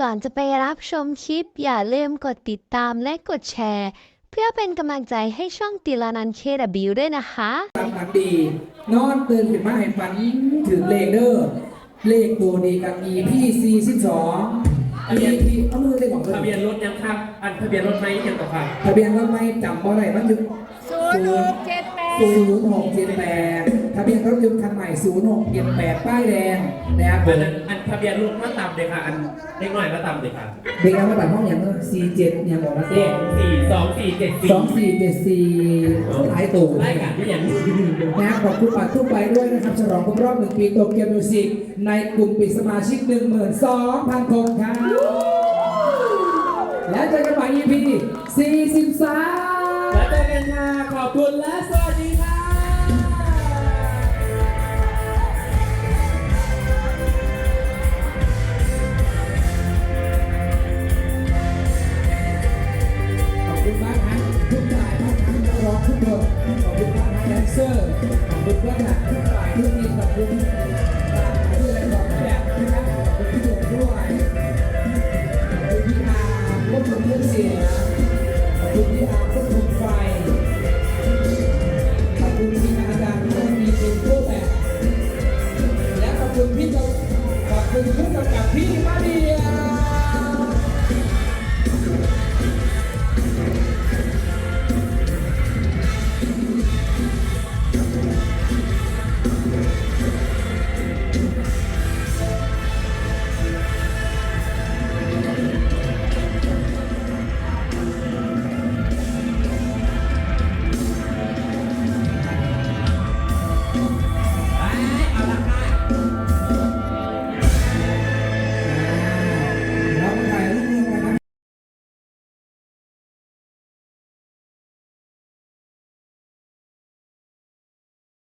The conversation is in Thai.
ก่อนจะไปรับชมคลิป อย่าลืมกดติดตามและกดแชร์ เพื่อเป็นกำลังใจให้ช่องติลานันเคดบิวด้วยนะคะ ตามฝันดี นอนตื่นขึ้นมาให้ฝันถึงเลขเด้อเลขตัวดีกับ EP 42 EP เอามือได้บอกเลทะยเบียนรถยังครับ อันทะเบียนรถไหมยังต่อครับทะเบียนรถไม่จำบ่ได้มันอยู่ศูนย์หกเจ็ดแปด ศูนย์หกเจ็ดแปดทะเบียนรถยนต์คันใหม่ศูนย์หกเจ็ดแปดป้ายแดงนะครับผอันมนั้นอันทะเบียนรถมาต่ำเลยค่ะ อันเล็กหน่อยมาต่ำเลยค่ะเด็กเรามาตัดห้องอย่างเมื่อสี่เจ็ดอย่างบอกมาสเต้องสี่สองสี่เจ็ดสี่สองสี่เจ็ดสี่หลายตู่รายการที่อย่างนี้นะครับขอบคุณปัดทุกไปด้วยนะครับ ฉลองครบรอบหนึ่งปีโตเกียวมิวสิกในกลุ่มปิดสมาชิก12,000คนครับ และเจอกันใหม่ EP 43 แล้วเจอกันค่ะ ขอบคุณและสวัสดีค่ะขอบคุณมากนะทุกฝ่ายมากทั้งนักร้องทุกคนขอบคุณมากนะแดนเซอร์ขอบคุณมากนะทุกฝ่ายทุกทีมขอบคุณมากนะที่อะไรบอกแบบนะครับขอบคุณพี่หนุ่มด้วยขอบคุณพี่อาร์ควมมือเสียง จากพี่มาดี